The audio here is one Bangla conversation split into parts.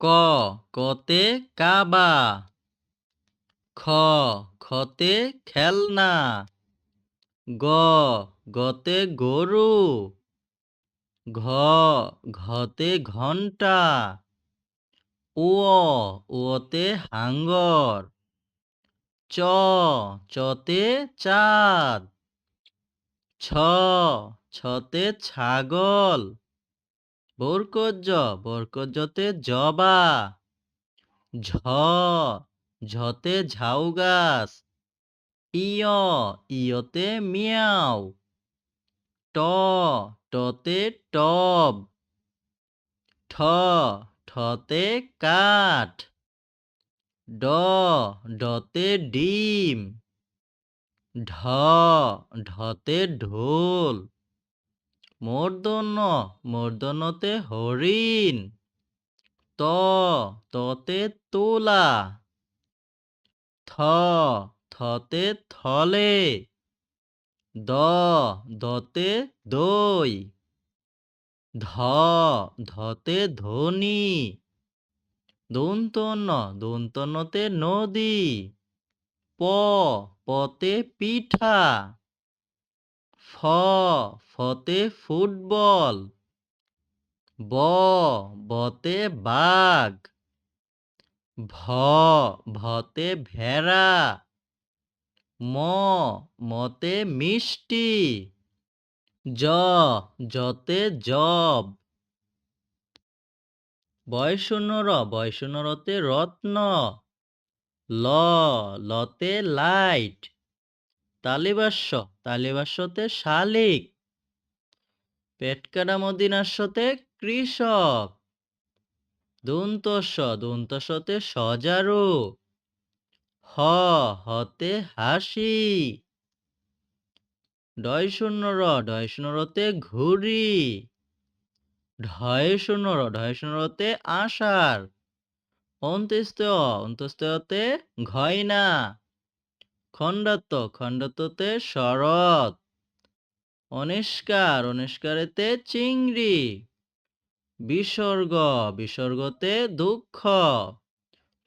ক কতে কাবা। খ খতে খেলনা। গ, গতে গরু। ঘ, ঘতে ঘণ্টা ও ওতে হাঙ্গর। চ, চতে চাঁদ। ছ, ছতে ছাগল। বরকজ বরকজতে জবা ঝ, ঝতে ঝাউ গাছ। ইয়, ইয়তে মিয়াও। ট, টতে টব। ঠ, ঠতে কাঠ। ড, ডতে ডিম। ঢ, ঢতে ঢোল। মূর্ধন্য মূর্ধন্যতে হরিণ ত, ততে তোলা। থ, থতে থলে। দ দতে দই ধ, ধতে ধনি। দন্তন্য দন্তন্যতে নদী। প, পতে পিঠা। ফ, ফতে ফুটবল। ব, বতে বাঘ। ভ, ভতে ভেড়া। ম, মতে মিষ্টি। জ জতে জব। বয়শূন্যর বয়শূন্যরতে রত্ন। ল, লতে লাইট। তালিবাস্য, তালিবাস্যতে শালিক পেটকাটা মদিনাস্যতে কৃষক, দন্তস্য, দন্তস্যতে সজারু, হ, হতে হাসি ডয় শূন্য র ডয় শূন্য রতে ঘুড়ি ঢয় শূন্য র ঢয় শূন্য রতে আষাঢ় অন্ত্যস্ত অন্ত্যস্ততে ঘয়না। খণ্ডাত্ম খণ্ডাত্মতে শরৎ। অনিষ্কার অনিষ্কারেতে চিংড়ি। বিসর্গ বিসর্গতে দুঃখ।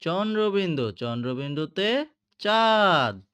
চন্দ্রবিন্দু চন্দ্রবিন্দুতে চাঁদ।